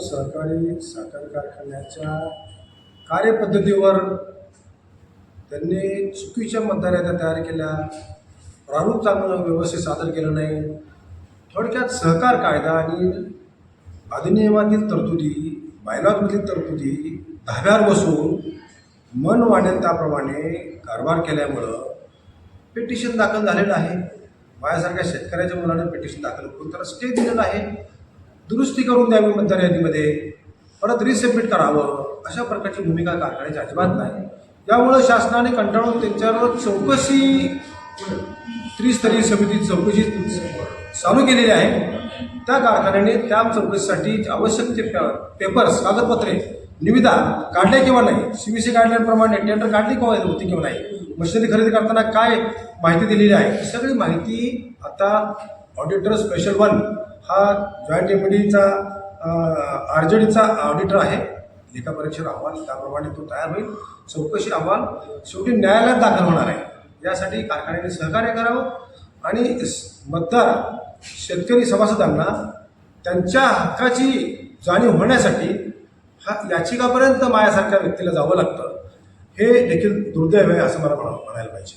सहकारी साखर कारखान्याच्या कार्यपद्धतीवर त्यांनी चुकीच्या मतदार तयार केल्या. प्रारूप चांगलं व्यवस्थित सादर केलं नाही. थोडक्यात सहकार कायदा आणि अधिनियमातील तरतुदी बायलॉजमधील तरतुदी धाब्यावर बसून मन वाढेल त्याप्रमाणे कारभार केल्यामुळं पिटिशन दाखल झालेलं आहे. माझ्यासारख्या शेतकऱ्याच्या मुलाने पिटिशन दाखल करून त्याला स्टे दिलेला आहे. दुरुस्ती करून द्यावी मतदार यादीमध्ये परत रिसबमिट करावं. अशा प्रकारची भूमिका कारखान्याची अजिबात नाही. त्यामुळं शासनाने कंटाळून त्यांच्यावर चौकशी त्रिस्तरीय समिती चौकशी चालू केलेली आहे. त्या कारखान्याने त्या चौकशीसाठी आवश्यक ते पे- पेपर्स कागदपत्रे निविदा काढल्या किंवा नाही? सी बी सी काढल्याप्रमाणे टेंडर काढली किंवा होती किंवा नाही? मशिनरी खरेदी करताना काय माहिती दिलेली आहे? ही सगळी माहिती आता ऑडिटर स्पेशल वन हा जॉईंट एमडीचा आर जे डीचा ऑडिटर आहे. लेखापरीक्षण अहवाल त्याप्रमाणे तो तयार होईल. चौकशी अहवाल शेवटी न्यायालयात दाखल होणार आहे. यासाठी कारखान्याने सहकार्य करावं आणि मतदार शेतकरी सभासदांना त्यांच्या हक्काची जाणीव होण्यासाठी हा याचिकापर्यंत माझ्यासारख्या व्यक्तीला जावं लागतं. हे देखील दुर्दैव आहे असं मला म्हणायला पाहिजे.